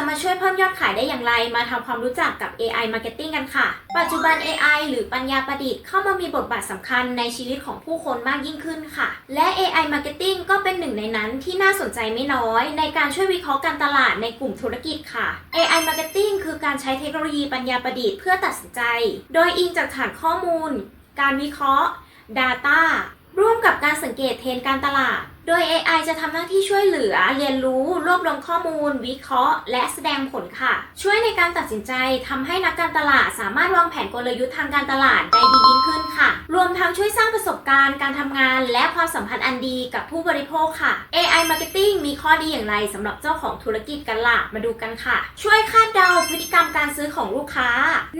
จะมาช่วยเพิ่มยอดขายได้อย่างไร มาทำความรู้จักกับ AI Marketing กันค่ะ ปัจจุบัน AI หรือปัญญาประดิษฐ์เข้ามามีบทบาทสำคัญในชีวิตของผู้คนมากยิ่งขึ้นค่ะ และ AI Marketing ก็เป็นหนึ่งในนั้นที่น่าสนใจไม่น้อย ในการช่วยวิเคราะห์การตลาดในกลุ่มธุรกิจค่ะ AI Marketing คือการใช้เทคโนโลยีปัญญาประดิษฐ์เพื่อตัดสินใจ โดยอิงจากฐานข้อมูล การวิเคราะห์ Data ร่วมกับการสังเกตเทรนด์การตลาด โดย AI จะทำหน้าที่ช่วยเหลือ เรียนรู้ รวบรวมข้อมูล วิเคราะห์ และแสดงผลค่ะ ช่วยในการตัดสินใจทำให้นักการตลาดสามารถวางแผนกลยุทธ์ทางการตลาดได้ดียิ่งขึ้นค่ะ รวมทั้งช่วยสร้างประสบการณ์การทำงาน และความสัมพันธ์อันดีกับผู้บริโภคค่ะ AI Marketing มีข้อดีอย่างไรสำหรับเจ้าของธุรกิจกันล่ะ มาดูกันค่ะ ช่วยคาดเดาพฤติกรรมการซื้อของลูกค้า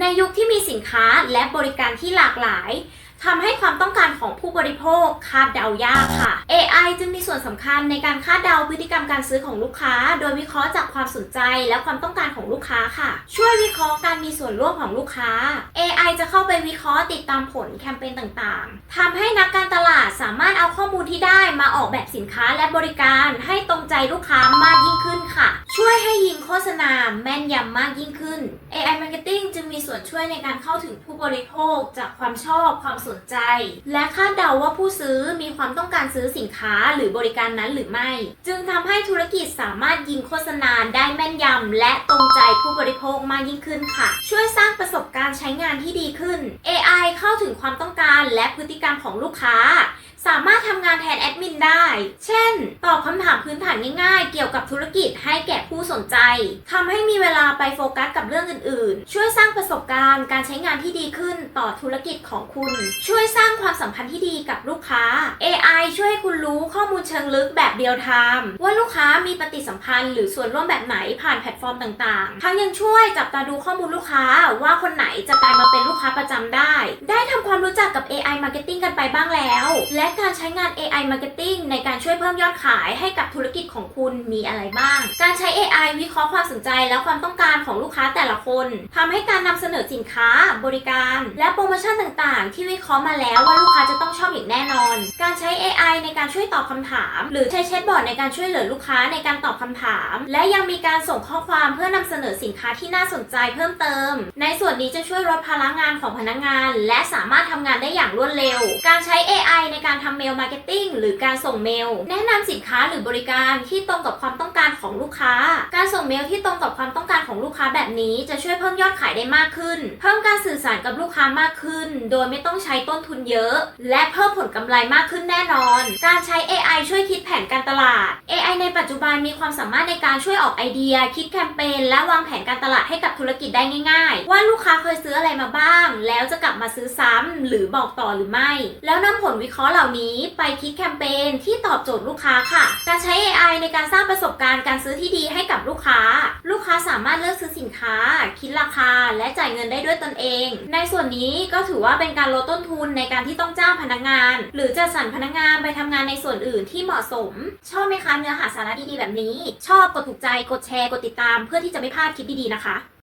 ในยุคที่มีสินค้าและบริการที่หลากหลายทำให้ความต้องการ ของผู้บริโภคคาดเดายากค่ะ AI จึงมีส่วนสำคัญในการคาดเดาพฤติกรรมการซื้อของลูกค้า โดยวิเคราะห์จากความสนใจและความต้องการของลูกค้าค่ะ ช่วยวิเคราะห์การมีส่วนร่วมของลูกค้า AI จะเข้าไปวิเคราะห์ติดตามผลแคมเปญต่างๆทำให้นักการตลาดสามารถเอาข้อมูลที่ได้มาออกแบบสินค้าและบริการให้ตรงใจลูกค้ามากยิ่งขึ้นค่ะ ช่วยให้ยิงโฆษณาแม่นยำมากยิ่งขึ้น AI Marketing จึงมีส่วนช่วยในการเข้าถึงผู้บริโภคจากความชอบความสนใจ และคาดเดาว่าผู้ซื้อมีความต้องการซื้อสินค้าหรือบริการนั้นหรือไม่ จึงทำให้ธุรกิจสามารถยิงโฆษณาได้แม่นยำและตรงใจผู้บริโภคมากยิ่งขึ้นค่ะ ช่วยสร้างประสบการณ์ใช้งานที่ดีขึ้น AI เข้าถึงความต้องการและพฤติกรรมของลูกค้า สามารถ ได้ เช่น ตอบคำถามพื้นฐานง่ายๆ เกี่ยวกับธุรกิจให้แก่ผู้สนใจ ทำให้มีเวลาไปโฟกัสกับเรื่องอื่นๆ ช่วยสร้างประสบการณ์การใช้งานที่ดีขึ้นต่อธุรกิจของคุณ ช่วยสร้างความสัมพันธ์ที่ดีกับลูกค้า AI ช่วยให้คุณรู้ข้อมูลเชิงลึกแบบเรียลไทม์ว่าลูกค้ามีปฏิสัมพันธ์ หรือส่วนร่วมแบบไหนผ่านแพลตฟอร์มต่างๆ ทั้งยังช่วยจับตาดูข้อมูลลูกค้าว่าคนไหนจะกลายมาเป็นลูกค้าประจำได้ ได้ทำ ความรู้จักกับ AI Marketing กันไปบ้างแล้ว และการใช้งาน AI Marketing ในการช่วยเพิ่มยอดขายให้กับธุรกิจของคุณมีอะไรบ้าง การใช้ AI วิเคราะห์ความสนใจและความต้องการของลูกค้าแต่ละคนทำให้การนำเสนอสินค้า บริการ และโปรโมชั่นต่างๆ ที่วิเคราะห์มาแล้วว่าลูกค้าจะต้องชอบอย่างแน่นอน การใช้ AI ในการช่วยตอบคำถาม หรือใช้แชทบอทในการช่วยเหลือลูกค้าในการตอบคำถาม และยังมีการส่งข้อความเพื่อนำเสนอสินค้าที่น่าสนใจเพิ่มเติม ในส่วนนี้จะช่วยลดภาระงานของพนักงาน และสามารถทำงานได้อย่างรวดเร็ว การใช้ AI ในการทำเมลมาร์เก็ตติ้งหรือการส่งเมล แนะนำสินค้าหรือบริการที่ตรงกับความต้องการของลูกค้า การส่งเมลที่ตรงกับความต้องการของลูกค้าแบบนี้ จะช่วยเพิ่มยอดขายได้มากขึ้น เพิ่มการสื่อสารกับลูกค้ามากขึ้น โดยไม่ต้องใช้ต้นทุนเยอะ และเพิ่มผลกำไรมากขึ้นแน่นอน การใช้ AI ช่วยคิดแผนการตลาด AI ในปัจจุบันมีความสามารถในการช่วยออกไอเดีย คิดแคมเปญและวางแผนการตลาดให้กับธุรกิจได้ง่าย ๆ ว่าลูกค้าเคยซื้ออะไรมาบ้าง แล้วจะกลับมาซื้อซ้ำหรือบอกต่อหรือไม่ แล้วนำผลวิเคราะห์เหล่านี้ไปคิดแคมเปญที่ตอบโจทย์ลูกค้าค่ะ การใช้ AI ในการสร้างประสบการณ์การซื้อที่ดีให้กับลูกค้า ลูกค้าสามารถเลือกซื้อสินค้า คิดราคา และจ่ายเงินได้ด้วยตนเอง ในส่วนนี้ก็ถือว่าเป็นการลดต้นทุนในการที่ต้องจ้างพนักงาน หรือจะสั่นพนักงานไปทำงานในส่วนอื่นที่เหมาะสม ชอบไหมคะเนื้อหาสาระดีๆแบบนี้ ชอบกดถูกใจกดแชร์กดติดตาม เพื่อที่จะไม่พลาดคลิปดีๆนะคะ